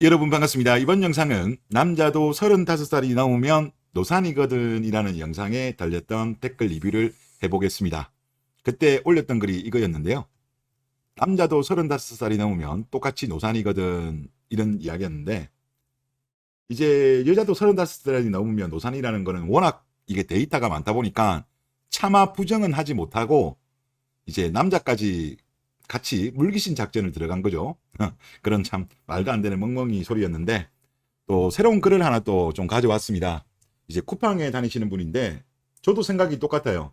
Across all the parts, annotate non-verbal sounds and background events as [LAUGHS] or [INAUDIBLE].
여러분 반갑습니다. 이번 영상은 남자도 35살이 넘으면 노산이거든 이라는 영상에 달렸던 댓글 리뷰를 해보겠습니다. 그때 올렸던 글이 이거였는데요. 남자도 35살이 넘으면 똑같이 노산이거든 이런 이야기였는데 이제 여자도 35살이 넘으면 노산이라는 거는 워낙 이게 데이터가 많다 보니까 차마 부정은 하지 못하고 이제 남자까지 같이 물귀신 작전을 들어간 거죠. [LAUGHS] 그런 참 말도 안 되는 멍멍이 소리였는데 또 새로운 글을 하나 또 좀 가져왔습니다. 이제 쿠팡에 다니시는 분인데 저도 생각이 똑같아요.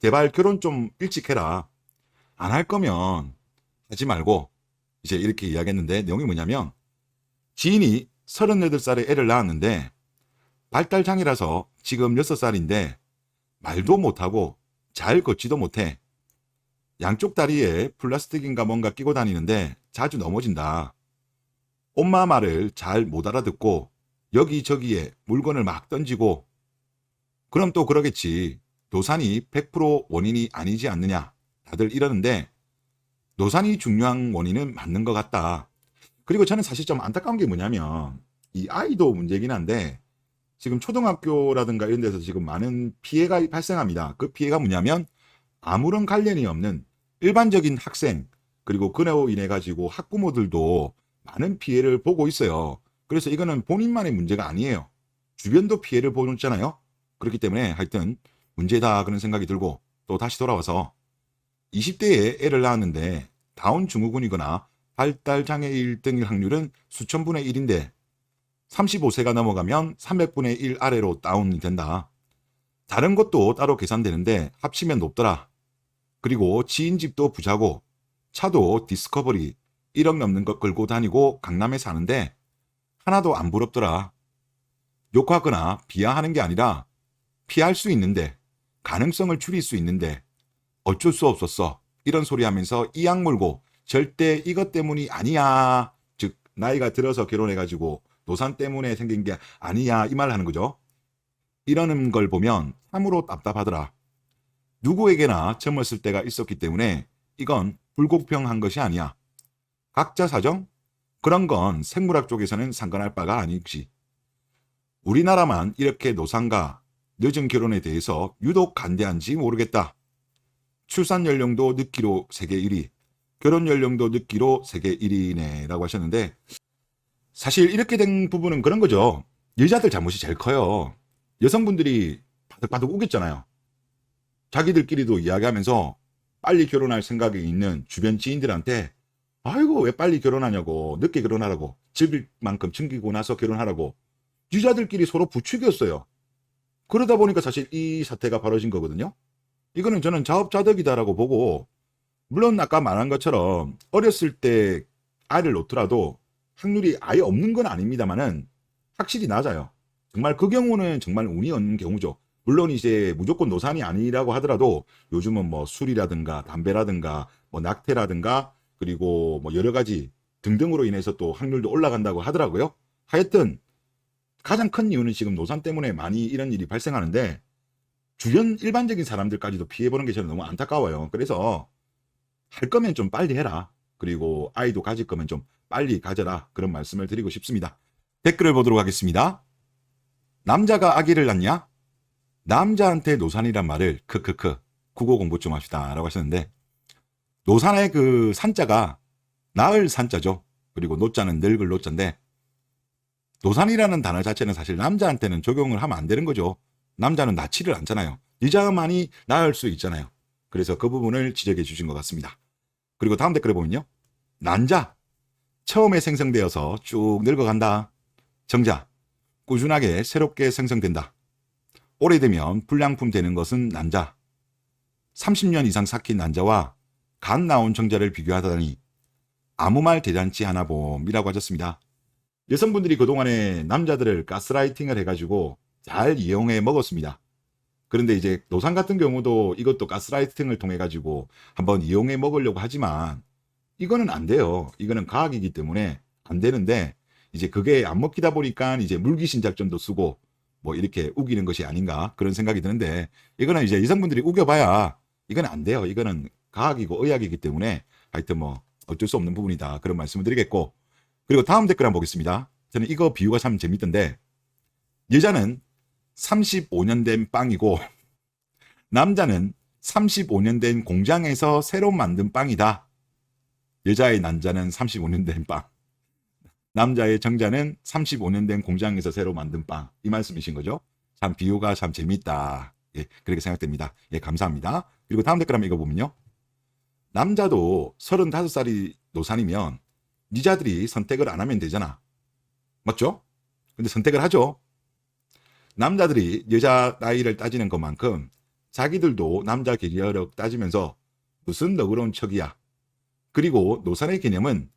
제발 결혼 좀 일찍 해라. 안 할 거면 하지 말고 이제 이렇게 이야기했는데 내용이 뭐냐면 지인이 38살에 애를 낳았는데 발달장애라서 지금 6살인데 말도 못하고 잘 걷지도 못해. 양쪽 다리에 플라스틱인가 뭔가 끼고 다니는데 자주 넘어진다. 엄마 말을 잘 못 알아듣고 여기저기에 물건을 막 던지고 그럼 또 그러겠지. 노산이 100% 원인이 아니지 않느냐. 다들 이러는데 노산이 중요한 원인은 맞는 것 같다. 그리고 저는 사실 좀 안타까운 게 뭐냐면 이 아이도 문제긴 한데 지금 초등학교라든가 이런 데서 지금 많은 피해가 발생합니다. 그 피해가 뭐냐면 아무런 관련이 없는 일반적인 학생 그리고 그로 인해 가지고 학부모들도 많은 피해를 보고 있어요. 그래서 이거는 본인만의 문제가 아니에요. 주변도 피해를 보잖아요. 그렇기 때문에 하여튼 문제다 그런 생각이 들고 또 다시 돌아와서 20대에 애를 낳았는데 다운 증후군이거나 발달 장애일 등일 확률은 수천 분의 1인데 35세가 넘어가면 300분의 1 아래로 다운이 된다. 다른 것도 따로 계산되는데 합치면 높더라. 그리고 지인 집도 부자고 차도 디스커버리 1억 넘는 것 끌고 다니고 강남에 사는데 하나도 안 부럽더라. 욕하거나 비하하는 게 아니라 피할 수 있는데 가능성을 줄일 수 있는데 어쩔 수 없었어. 이런 소리 하면서 이 악 물고 절대 이것 때문이 아니야. 즉 나이가 들어서 결혼해가지고 노산 때문에 생긴 게 아니야 이 말 하는 거죠. 이러는 걸 보면 참으로 답답하더라. 누구에게나 젊었을 때가 있었기 때문에 이건 불공평한 것이 아니야. 각자 사정? 그런 건 생물학 쪽에서는 상관할 바가 아니지. 우리나라만 이렇게 노산과 늦은 결혼에 대해서 유독 간대한지 모르겠다. 출산 연령도 늦기로 세계 1위, 결혼 연령도 늦기로 세계 1위네 라고 하셨는데 사실 이렇게 된 부분은 그런 거죠. 여자들 잘못이 제일 커요. 여성분들이 바득바득 우겼잖아요. 자기들끼리도 이야기하면서 빨리 결혼할 생각이 있는 주변 지인들한테 아이고 왜 빨리 결혼하냐고 늦게 결혼하라고 즐길 만큼 즐기고 나서 결혼하라고 유자들끼리 서로 부추겼어요. 그러다 보니까 사실 이 사태가 벌어진 거거든요. 이거는 저는 자업자득이다라고 보고 물론 아까 말한 것처럼 어렸을 때 아이를 놓더라도 확률이 아예 없는 건 아닙니다만은 확실히 낮아요. 정말 그 경우는 정말 운이 없는 경우죠. 물론 이제 무조건 노산이 아니라고 하더라도 요즘은 뭐 술이라든가 담배라든가 뭐 낙태라든가 그리고 뭐 여러 가지 등등으로 인해서 또 확률도 올라간다고 하더라고요. 하여튼 가장 큰 이유는 지금 노산 때문에 많이 이런 일이 발생하는데 주변 일반적인 사람들까지도 피해보는 게 저는 너무 안타까워요. 그래서 할 거면 좀 빨리 해라. 그리고 아이도 가질 거면 좀 빨리 가져라. 그런 말씀을 드리고 싶습니다. 댓글을 보도록 하겠습니다. 남자가 아기를 낳냐? 남자한테 노산이란 말을 크크크 국어 공부 좀 합시다 라고 하셨는데 노산의 그 산자가 나을 산자죠. 그리고 노자는 늙을 노자인데 노산이라는 단어 자체는 사실 남자한테는 적용을 하면 안 되는 거죠. 남자는 낳지를 않잖아요. 여자만이 낳을 수 있잖아요. 그래서 그 부분을 지적해 주신 것 같습니다. 그리고 다음 댓글에 보면요. 난자 처음에 생성되어서 쭉 늙어간다. 정자 꾸준하게 새롭게 생성된다. 오래되면 불량품 되는 것은 난자. 30년 이상 삭힌 난자와 간 나온 정자를 비교하다니 아무 말 대잔치 하나 봄이라고 하셨습니다. 여성분들이 그동안에 남자들을 가스라이팅을 해가지고 잘 이용해 먹었습니다. 그런데 이제 노상 같은 경우도 이것도 가스라이팅을 통해 가지고 한번 이용해 먹으려고 하지만 이거는 안 돼요. 이거는 과학이기 때문에 안 되는데 이제 그게 안 먹히다 보니까 이제 물귀신 작전도 쓰고 뭐 이렇게 우기는 것이 아닌가 그런 생각이 드는데 이거는 이제 여성분들이 우겨봐야 이건 안 돼요. 이거는 과학이고 의학이기 때문에 하여튼 뭐 어쩔 수 없는 부분이다 그런 말씀을 드리겠고 그리고 다음 댓글 한번 보겠습니다. 저는 이거 비유가 참 재밌던데 여자는 35년 된 빵이고 [LAUGHS] 남자는 35년 된 공장에서 새로 만든 빵이다. 여자의 난자는 35년 된 빵. 남자의 정자는 35년 된 공장에서 새로 만든 빵. 이 말씀이신 거죠? 참 비유가 참 재밌다. 예, 그렇게 생각됩니다. 예, 감사합니다. 그리고 다음 댓글 한번 읽어보면요. 남자도 35살이 노산이면 니자들이 선택을 안 하면 되잖아. 맞죠? 근데 선택을 하죠. 남자들이 여자 나이를 따지는 것만큼 자기들도 남자 계열력 따지면서 무슨 너그러운 척이야. 그리고 노산의 개념은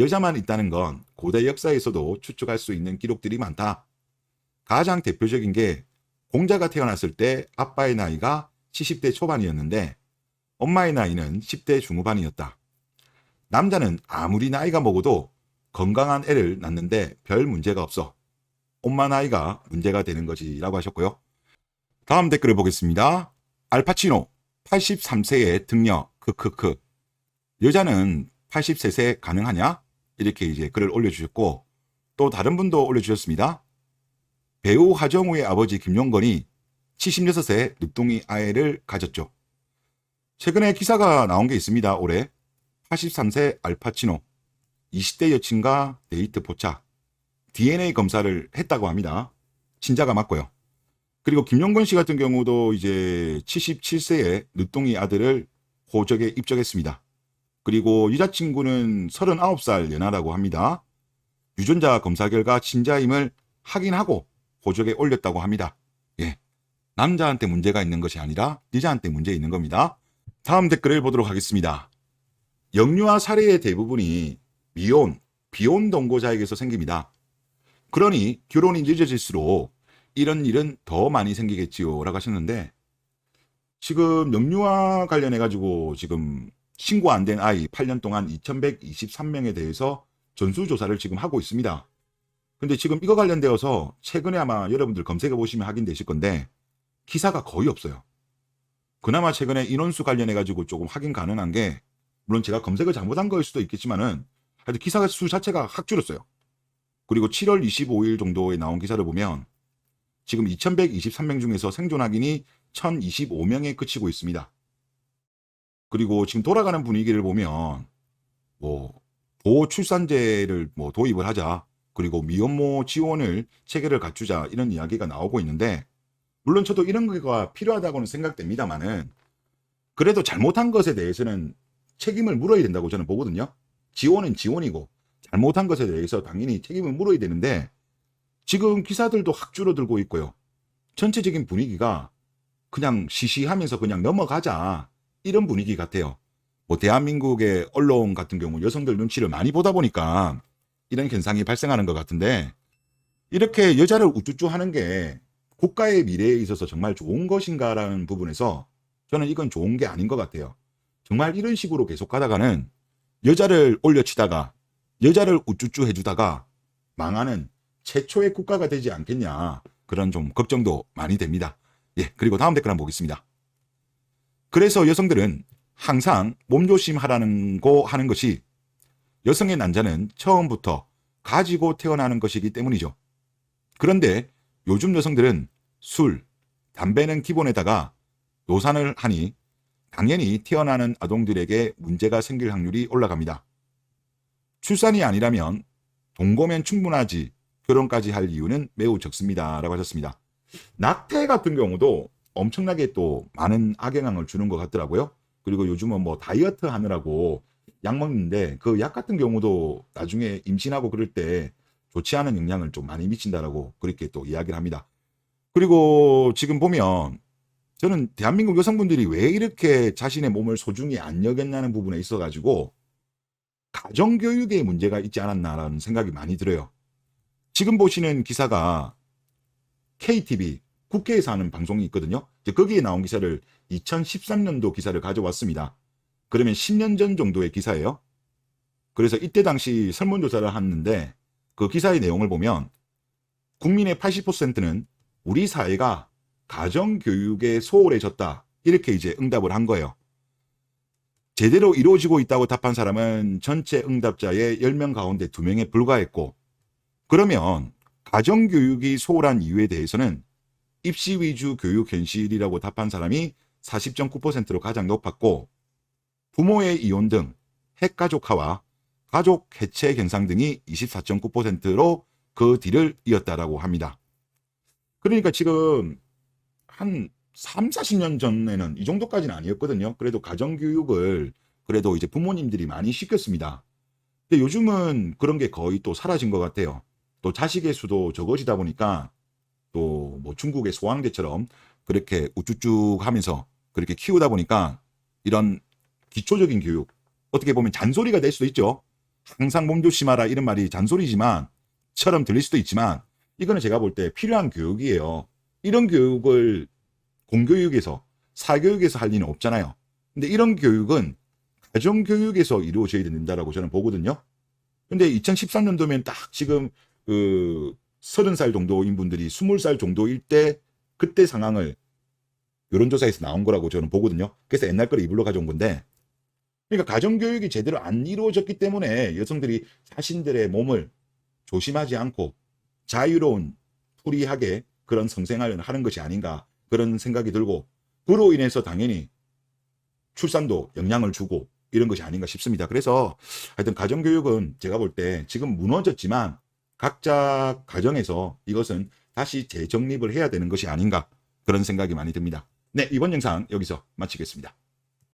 여자만 있다는 건 고대 역사에서도 추측할 수 있는 기록들이 많다. 가장 대표적인 게 공자가 태어났을 때 아빠의 나이가 70대 초반이었는데 엄마의 나이는 10대 중후반이었다. 남자는 아무리 나이가 먹어도 건강한 애를 낳는데 별 문제가 없어. 엄마 나이가 문제가 되는 거지라고 하셨고요. 다음 댓글을 보겠습니다. 알파치노 83세의 등려 크크크 여자는 83세 가능하냐? 이렇게 이제 글을 올려주셨고 또 다른 분도 올려주셨습니다. 배우 하정우의 아버지 김용건이 76세 늦둥이 아이를 가졌죠. 최근에 기사가 나온 게 있습니다. 올해 83세 알파치노 20대 여친과 데이트 포착 DNA 검사를 했다고 합니다. 친자가 맞고요. 그리고 김용건 씨 같은 경우도 이제 77세의 늦둥이 아들을 호적에 입적했습니다. 그리고 여자친구는 39살 연하라고 합니다. 유전자 검사 결과 친자임을 확인하고 호적에 올렸다고 합니다. 예. 남자한테 문제가 있는 것이 아니라 여자한테 문제 있는 겁니다. 다음 댓글을 보도록 하겠습니다. 영유아 사례의 대부분이 미혼, 비혼 동거자에게서 생깁니다. 그러니 결혼이 늦어질수록 이런 일은 더 많이 생기겠지요. 라고 하셨는데, 지금 영유아 관련해 가지고 지금 신고 안 된 아이 8년 동안 2123명에 대해서 전수조사를 지금 하고 있습니다. 근데 지금 이거 관련되어서 최근에 아마 여러분들 검색해 보시면 확인되실 건데 기사가 거의 없어요. 그나마 최근에 인원수 관련해 가지고 조금 확인 가능한 게 물론 제가 검색을 잘못한 거일 수도 있겠지만은 하여튼 기사 수 자체가 확 줄었어요. 그리고 7월 25일 정도에 나온 기사를 보면 지금 2123명 중에서 생존 확인이 1025명에 그치고 있습니다. 그리고 지금 돌아가는 분위기를 보면 뭐 보호 출산제를 뭐 도입을 하자 그리고 미혼모 지원을 체계를 갖추자 이런 이야기가 나오고 있는데 물론 저도 이런 거가 필요하다고는 생각됩니다만은 그래도 잘못한 것에 대해서는 책임을 물어야 된다고 저는 보거든요. 지원은 지원이고 잘못한 것에 대해서 당연히 책임을 물어야 되는데 지금 기사들도 확 줄어들고 있고요. 전체적인 분위기가 그냥 시시하면서 그냥 넘어가자 이런 분위기 같아요. 뭐 대한민국의 언론 같은 경우 여성들 눈치를 많이 보다 보니까 이런 현상이 발생하는 것 같은데 이렇게 여자를 우쭈쭈 하는 게 국가의 미래에 있어서 정말 좋은 것인가라는 부분에서 저는 이건 좋은 게 아닌 것 같아요. 정말 이런 식으로 계속 가다가는 여자를 올려치다가 여자를 우쭈쭈 해주다가 망하는 최초의 국가가 되지 않겠냐 그런 좀 걱정도 많이 됩니다. 예, 그리고 다음 댓글 한번 보겠습니다. 그래서 여성들은 항상 몸조심하라는 거 하는 것이 여성의 난자는 처음부터 가지고 태어나는 것이기 때문이죠. 그런데 요즘 여성들은 술, 담배는 기본에다가 노산을 하니 당연히 태어나는 아동들에게 문제가 생길 확률이 올라갑니다. 출산이 아니라면 동거면 충분하지 결혼까지 할 이유는 매우 적습니다. 라고 하셨습니다. 낙태 같은 경우도 엄청나게 또 많은 악영향을 주는 것 같더라고요. 그리고 요즘은 뭐 다이어트 하느라고 약 먹는데 그 약 같은 경우도 나중에 임신하고 그럴 때 좋지 않은 영향을 좀 많이 미친다라고 그렇게 또 이야기를 합니다. 그리고 지금 보면 저는 대한민국 여성분들이 왜 이렇게 자신의 몸을 소중히 안 여겼냐는 부분에 있어 가지고 가정교육에 문제가 있지 않았나라는 생각이 많이 들어요. 지금 보시는 기사가 KTV 국회에서 하는 방송이 있거든요. 이제 거기에 나온 기사를 2013년도 기사를 가져왔습니다. 그러면 10년 전 정도의 기사예요. 그래서 이때 당시 설문조사를 했는데 그 기사의 내용을 보면 국민의 80%는 우리 사회가 가정교육에 소홀해졌다. 이렇게 이제 응답을 한 거예요. 제대로 이루어지고 있다고 답한 사람은 전체 응답자의 10명 가운데 2명에 불과했고 그러면 가정교육이 소홀한 이유에 대해서는 입시 위주 교육 현실이라고 답한 사람이 40.9%로 가장 높았고 부모의 이혼 등 핵가족화와 가족 해체 현상 등이 24.9%로 그 뒤를 이었다라고 합니다. 그러니까 지금 한 3, 40년 전에는 이 정도까지는 아니었거든요. 그래도 가정교육을 그래도 이제 부모님들이 많이 시켰습니다. 근데 요즘은 그런 게 거의 또 사라진 것 같아요. 또 자식의 수도 적어지다 보니까 또 뭐 중국의 소황제처럼 그렇게 우쭈쭈 하면서 그렇게 키우다 보니까 이런 기초적인 교육 어떻게 보면 잔소리가 될 수도 있죠. 항상 몸 조심하라 이런 말이 잔소리지만 처럼 들릴 수도 있지만 이거는 제가 볼 때 필요한 교육이에요. 이런 교육을 공교육에서 사교육에서 할 리는 없잖아요. 근데 이런 교육은 가정교육에서 이루어져야 된다라고 저는 보거든요. 근데 2013년도면 딱 지금 그 30살 정도인 분들이 20살 정도일 때 그때 상황을 여론조사에서 나온 거라고 저는 보거든요. 그래서 옛날 거를 이불로 가져온 건데 그러니까 가정교육이 제대로 안 이루어졌기 때문에 여성들이 자신들의 몸을 조심하지 않고 자유로운 프리하게 그런 성생활을 하는 것이 아닌가 그런 생각이 들고 그로 인해서 당연히 출산도 영향을 주고 이런 것이 아닌가 싶습니다. 그래서 하여튼 가정교육은 제가 볼 때 지금 무너졌지만 각자 가정에서 이것은 다시 재정립을 해야 되는 것이 아닌가 그런 생각이 많이 듭니다. 네, 이번 영상 여기서 마치겠습니다.